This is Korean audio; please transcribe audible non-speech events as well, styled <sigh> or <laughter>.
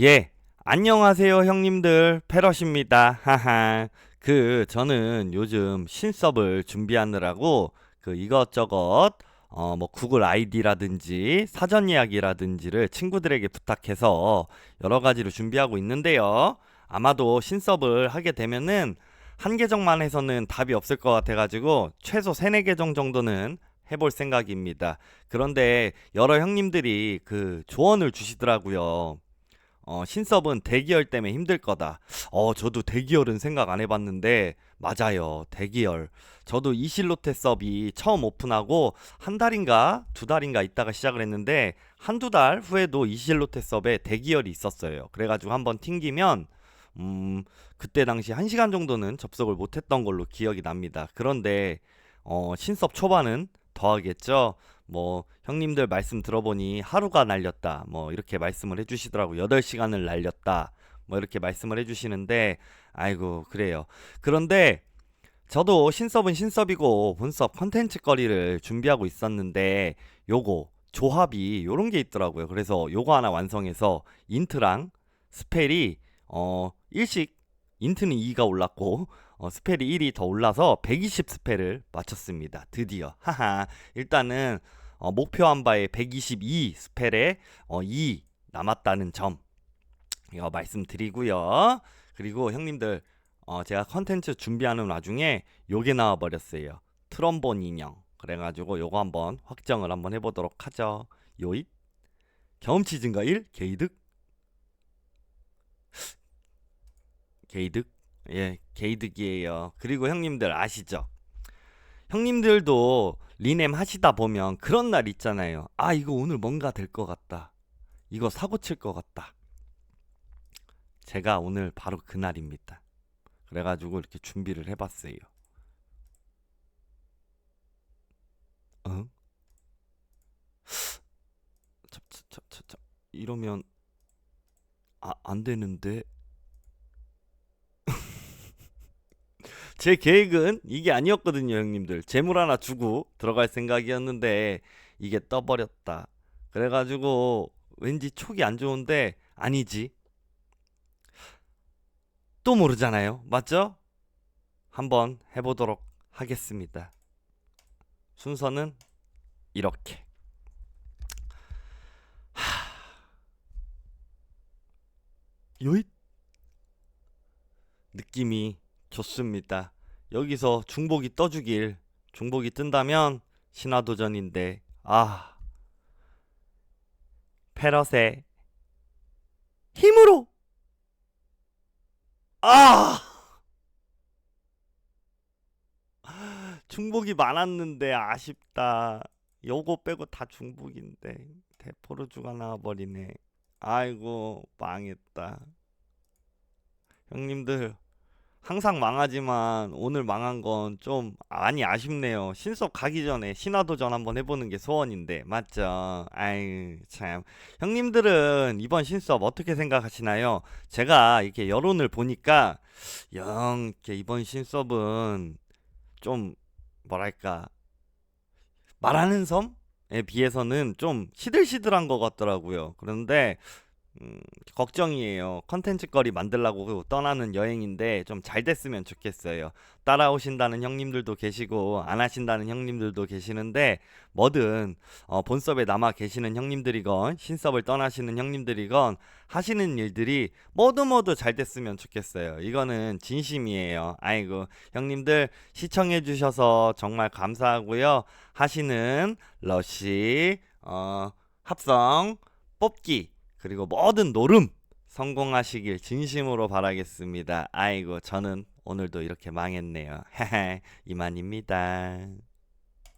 예, 안녕하세요 형님들 패럿입니다. 하하. 그 저는 요즘 신섭을 준비하느라고 그 이것저것 어 뭐 구글 아이디라든지 사전 예약이라든지를 친구들에게 부탁해서 여러 가지로 준비하고 있는데요. 아마도 신섭을 하게 되면은 한 계정만 해서는 답이 없을 것 같아가지고 최소 세네 계정 정도는 해볼 생각입니다. 그런데 여러 형님들이 그 조언을 주시더라고요. 어, 신섭은 대기열 때문에 힘들 거다. 어, 저도 대기열은 생각 안 해봤는데, 맞아요. 대기열. 저도 이실로테 섭이 처음 오픈하고, 한 달인가, 두 달인가 있다가 시작을 했는데, 한두 달 후에도 이실로테 섭에 대기열이 있었어요. 그래가지고 한번 튕기면, 음, 그때 당시 한 시간 정도는 접속을 못했던 걸로 기억이 납니다. 그런데, 어, 신섭 초반은 더 하겠죠? 뭐 형님들 말씀 들어보니 하루가 날렸다 뭐 이렇게 말씀을 해주시더라고 8시간을 날렸다 뭐 이렇게 말씀을 해주시는데 아이고 그래요 그런데 저도 신섭은 신섭이고 본섭 컨텐츠 거리를 준비하고 있었는데 요거 조합이 요런 게 있더라고요 그래서 요거 하나 완성해서 인트랑 스펠이 어 일식 인트는 2가 올랐고 어, 스펠이 1이 더 올라서 120 스펠을 맞췄습니다. 드디어. 하하. 일단은 어, 목표한 바에 122 스펠에 어, 2 남았다는 점 이거 말씀드리고요. 그리고 형님들 어, 제가 컨텐츠 준비하는 와중에 요게 나와 버렸어요. 트럼본 인형. 그래가지고 요거 한번 확정을 한번 해보도록 하죠. 요잇 경험치 증가 1 게이득 게이득 예 게이득이에요. 그리고 형님들 아시죠? 형님들도 리넴 하시다 보면 그런 날 있잖아요. 아, 이거 오늘 뭔가 될 것 같다. 이거 사고 칠 것 같다. 제가 오늘 바로 그날입니다. 그래가지고 이렇게 준비를 해봤어요. 어? 참, 참, 참, 참, 참. 이러면 아, 안 되는데. 제 계획은 이게 아니었거든요, 형님들. 재물 하나 주고 들어갈 생각이었는데 이게 떠버렸다. 그래가지고 왠지 촉이 안 좋은데 아니지. 또 모르잖아요. 맞죠? 한번 해보도록 하겠습니다. 순서는 이렇게. 하... 요잇 느낌이 좋습니다. 여기서 중복이 떠주길 중복이 뜬다면 신화도전인데 아. 페럿의 힘으로! 아! 중복이 많았는데 아쉽다. 요거 빼고 다 중복인데 대포르주가 나와버리네. 아이고 망했다. 형님들 항상 망하지만 오늘 망한 건 좀 많이 아쉽네요. 신속 가기 전에 신화도전 한번 해보는 게 소원인데 맞죠? 아유 참 형님들은 이번 신섭 어떻게 생각하시나요? 제가 이렇게 여론을 보니까 영 이렇게 이번 신섭은 좀 뭐랄까 말하는 섬에 비해서는 좀 시들시들한 것 같더라고요. 그런데 음, 걱정이에요. 컨텐츠 거리 만들라고 떠나는 여행인데 좀 잘 됐으면 좋겠어요. 따라오신다는 형님들도 계시고 안 하신다는 형님들도 계시는데 뭐든 어, 본섭에 남아 계시는 형님들이건 신섭을 떠나시는 형님들이건 하시는 일들이 모두 모두 잘 됐으면 좋겠어요. 이거는 진심이에요. 아이고 형님들 시청해 주셔서 정말 감사하고요. 하시는 러시 어, 합성 뽑기 그리고 모든 노름 성공하시길 진심으로 바라겠습니다. 아이고, 저는 오늘도 이렇게 망했네요. <laughs> 이만입니다.